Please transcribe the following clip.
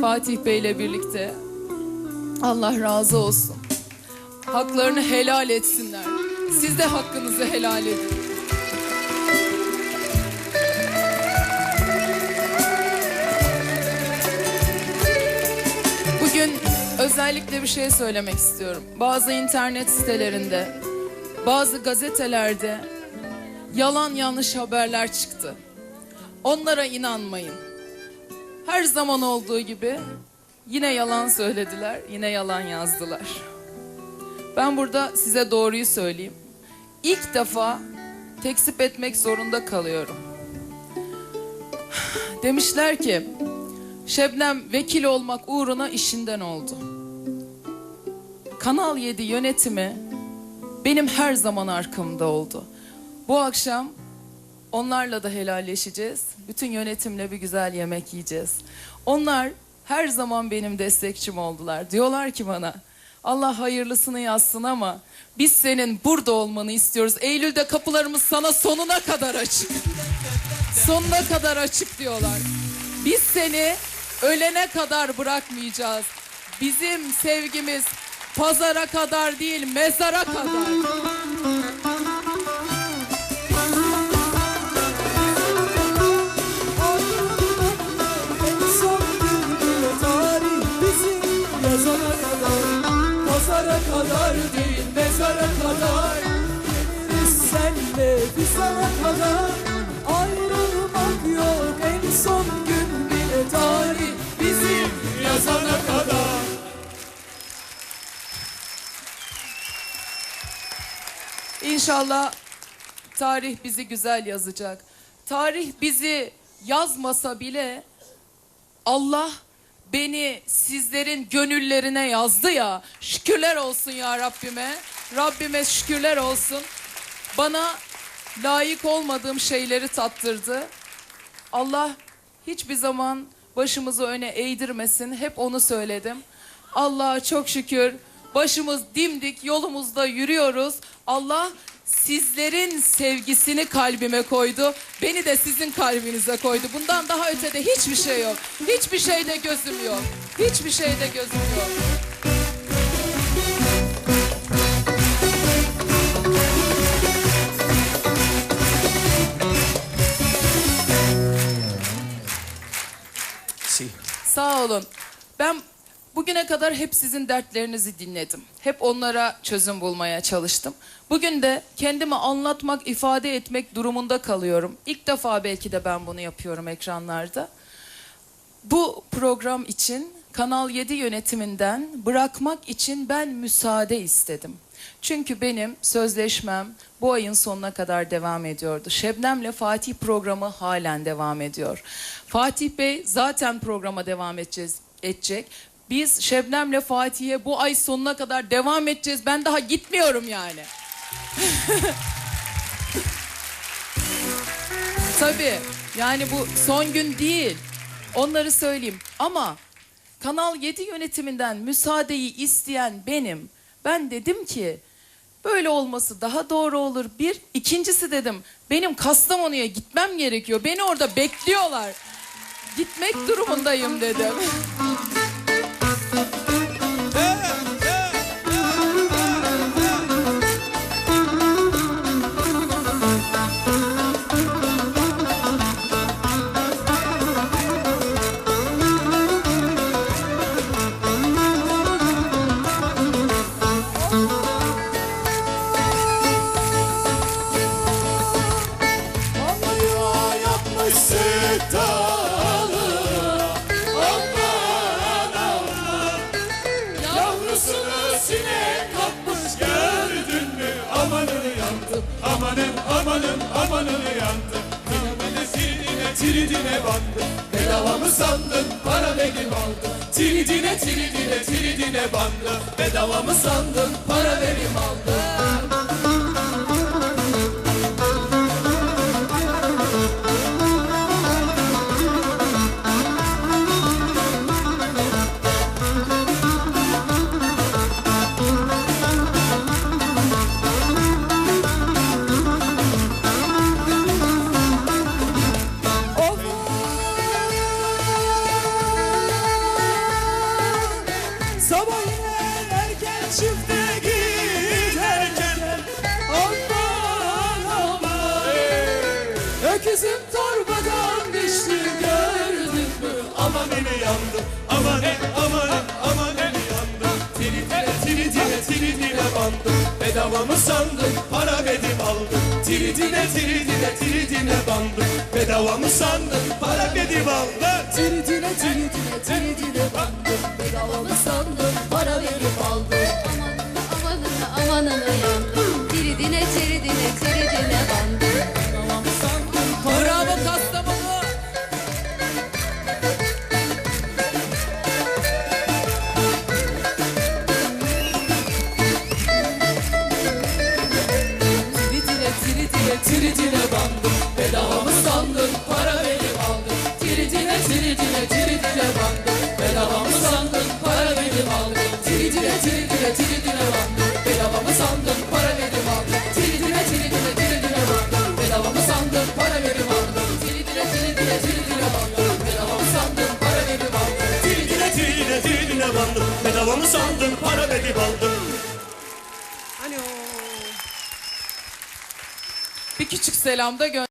Fatih Bey'le birlikte. Allah razı olsun. Haklarını helal etsinler. Siz de hakkınızı helal edin. Bugün özellikle bir şey söylemek istiyorum. Bazı internet sitelerinde, bazı gazetelerde yalan yanlış haberler çıktı. Onlara inanmayın. Her zaman olduğu gibi yine yalan söylediler, yine yalan yazdılar. Ben burada size doğruyu söyleyeyim. İlk defa tekzip etmek zorunda kalıyorum. Demişler ki Şebnem vekil olmak uğruna işinden oldu. Kanal 7 yönetimi benim her zaman arkamda oldu. Bu akşam onlarla da helalleşeceğiz. Bütün yönetimle bir güzel yemek yiyeceğiz. Onlar her zaman benim destekçim oldular. Diyorlar ki bana Allah hayırlısını yazsın ama biz senin burada olmanı istiyoruz. Eylül'de kapılarımız sana sonuna kadar açık. Sonuna kadar açık diyorlar. Biz seni ölene kadar bırakmayacağız. Bizim sevgimiz pazara kadar değil mezara kadar. Senle biz sana kadar Ayrılmak yok en son gün bile tarih bizim yazana kadar İnşallah tarih bizi güzel yazacak. Tarih bizi yazmasa bile Allah beni sizlerin gönüllerine yazdı ya. Şükürler olsun ya Rabbime. Rabbime şükürler olsun. Bana layık olmadığım şeyleri tattırdı. Allah hiçbir zaman başımızı öne eğdirmesin. Hep onu söyledim. Allah'a çok şükür başımız dimdik yolumuzda yürüyoruz. Allah sizlerin sevgisini kalbime koydu. Beni de sizin kalbinize koydu. Bundan daha ötede hiçbir şey yok. Hiçbir şeyde gözüm yok. Hiçbir şeyde gözüm yok. Olun. Ben bugüne kadar hep sizin dertlerinizi dinledim. Hep onlara çözüm bulmaya çalıştım. Bugün de kendimi anlatmak, ifade etmek durumunda kalıyorum. İlk defa belki de ben bunu yapıyorum ekranlarda. Bu program için Kanal 7 yönetiminden bırakmak için ben müsaade istedim. Çünkü benim sözleşmem bu ayın sonuna kadar devam ediyordu. Şebnem'le Fatih programı halen devam ediyor. Fatih Bey zaten programa devam edeceğiz, edecek. Biz Şebnem'le Fatih'e bu ay sonuna kadar devam edeceğiz. Ben daha gitmiyorum yani. Tabii yani bu son gün değil. Onları söyleyeyim. Ama Kanal 7 yönetiminden müsaadeyi isteyen benim. Ben dedim ki böyle olması daha doğru olur. Bir. ikincisi dedim benim Kastamonu'ya gitmem gerekiyor. Beni orada bekliyorlar. Gitmek durumundayım dedim. tiridine bandı Bedava mı sandın para benim aldı? Tiridine tiridine tiridine bandı Bedava mı sandın para benim aldı amanını yandım Amanın amanın amanını yandım Tiri tire tiri tire tiri tire bandım Bedava mı sandın para verdim aldım Tiri tire tiri tire tiri tire bandım Bedava mı sandın para verdim aldım Tiri tire tiri tire tiri tire bandım Bedava mı sandın para verip aldım Amanını amanını yandım Tiri tire tiri tire bandım Bedava mı sandın para verip aldım Tiri tire tiri tire tiri tire bandım Bedava mı sandın para verip aldım Tiri tire tiri tire tiri tire bandım Bedava mı sandın para tire bandım Bedava Bir küçük selam da gö-